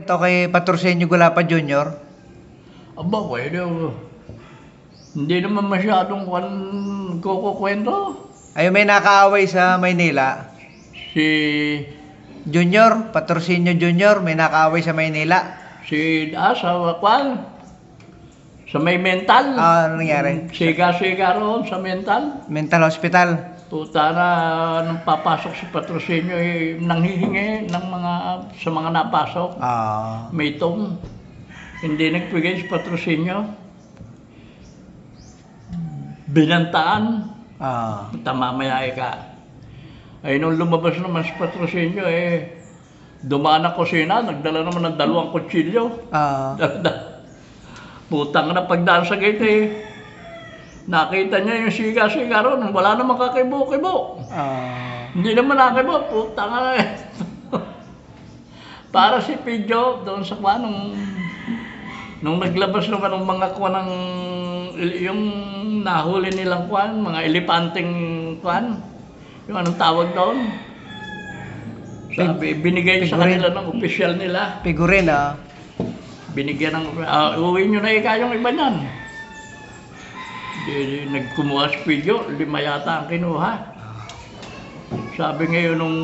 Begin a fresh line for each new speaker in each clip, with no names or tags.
Ito kay Patrocinio Gulapa Jr.
Aba, pwede. oh. Hindi naman masyadong kwan kukukwento.
Ay may nakaaway sa Maynila.
Si,
Junior, Patrocinio Jr. may nakaaway sa Maynila.
si, sa kwan. Sa may mental.
Ah, ano nangyari?
Siga-siga roon sa mental.
Mental hospital.
Puta na, nung papasok si Patrocinio, eh, nanghihingi ng mga, sa mga napasok.
Ah.
May tong. Hindi nagbigay si Patrocinio. Binantaan.
Ah.
Tamamaya ka. Ay, nung lumabas naman si Patrocinio, eh, dumaan na kusina, nagdala naman ng dalawang kutsilyo.
Ah.
Putang na pagdaan sa gate, eh. Nakita niya yung siga-siga ron, wala namang kakibo-kibo.
Ah.
Hindi naman nakibo, putang na eh. Para si Pidjo, doon sa kwan, nung, nung naglabas naman ng mga kwan ng, yung nahuli nilang kwan, mga elepanteng kwan, yung anong tawag doon. Sabi, binigay sa kanila ng opisyal nila.
Figurin ah.
Binigyan ng, ah, uwi nyo na ika yung iba niyan. Di, nagkumuha si Pidjo, lima yata ang kinuha. Sabi ngayon nung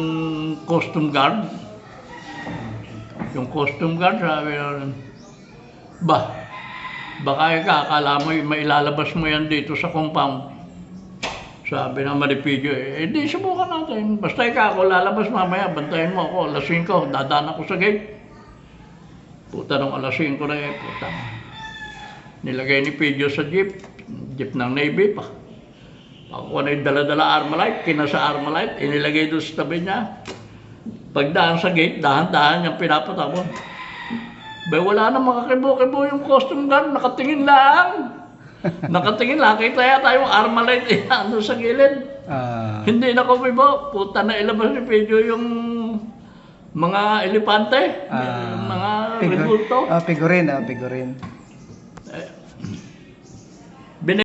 costume guard, yung costume guard, sabi na, ba, baka akala mo mailalabas mo yan dito sa compound. Sabi ng Maripidyo, eh, di subukan natin. Basta ikaw ako lalabas mamaya, bantayan mo ako, alas 5, dadaan ako sa gate. Puta nung alas 5 na eh, puta. Nilagay ni Pidyo sa jeep, jeep ng Navy pa. Ako na yung dala-dala Armalite, kinasa Armalite, inilagay doon sa tabi niya. Pagdaan sa gate, dahan-dahan niyang pinapatapon. Ba, wala na makakibo-kibo yung costume guard, nakatingin lang. nakatingin lang, kita yata yung Armalite eh, ano sa gilid.
Ah.
Hindi na kumibo, puta na ilabas ni Pedro yung mga elepante, yung mga
Figur-
rebulto.
Ah, figurin ah, figurin.